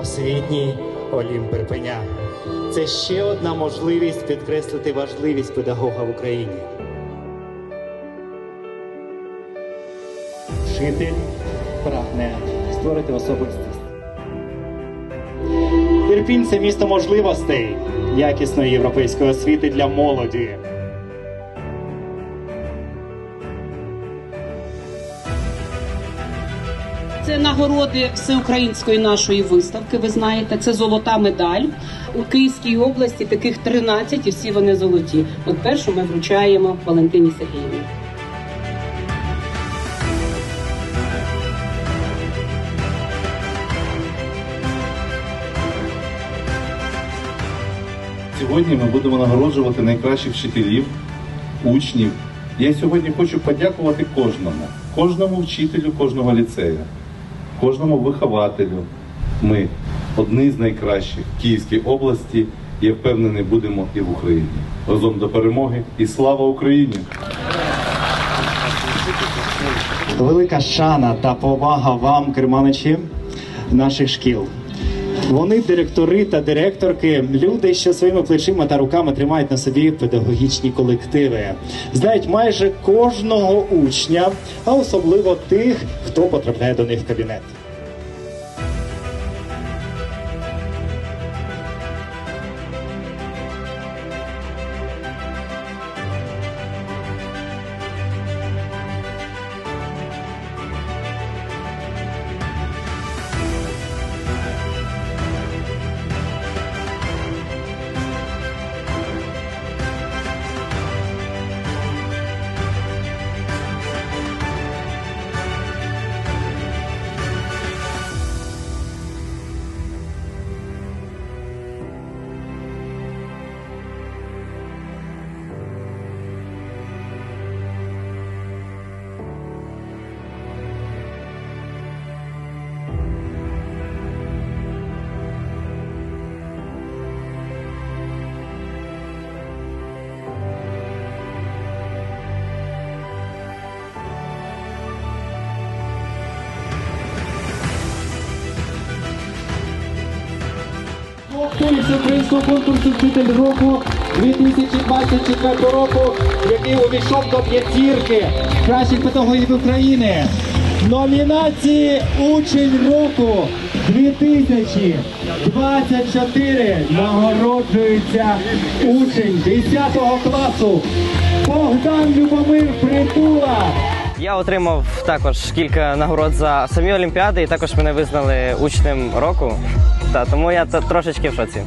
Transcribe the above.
освітній Олімп Перпеня. Це ще одна можливість підкреслити важливість педагога в Україні. Вчитель прагне створити особистість. Ірпінь це місто можливостей, якісної європейської освіти для молоді. Це нагороди всеукраїнської нашої виставки. Ви знаєте, це золота медаль у Київській області. Таких 13, і всі вони золоті. От першу ми вручаємо Валентині Сергіївні. Сьогодні ми будемо нагороджувати найкращих вчителів, учнів. Я сьогодні хочу подякувати кожному, кожному вчителю кожного ліцею, кожному вихователю. Ми одні з найкращих в Київській області. Я впевнений, будемо і в Україні. Разом до перемоги і слава Україні! Велика шана та повага вам, керманичі наших шкіл. Вони директори та директорки, люди, що своїми плечима та руками тримають на собі педагогічні колективи, знають майже кожного учня, а особливо тих, хто потрапляє до них в кабінет. Актуалі всеукраїнського конкурсу «Вчитель року 2024 року, який увійшов до п'ятірки кращих педагогів України. Номінації Учень року 2024 нагороджується учень 10 класу Богдан Любомир Притула. Я отримав також кілька нагород за самі олімпіади, і також мене визнали учнем року. Та тому я та- трошечки в шоці.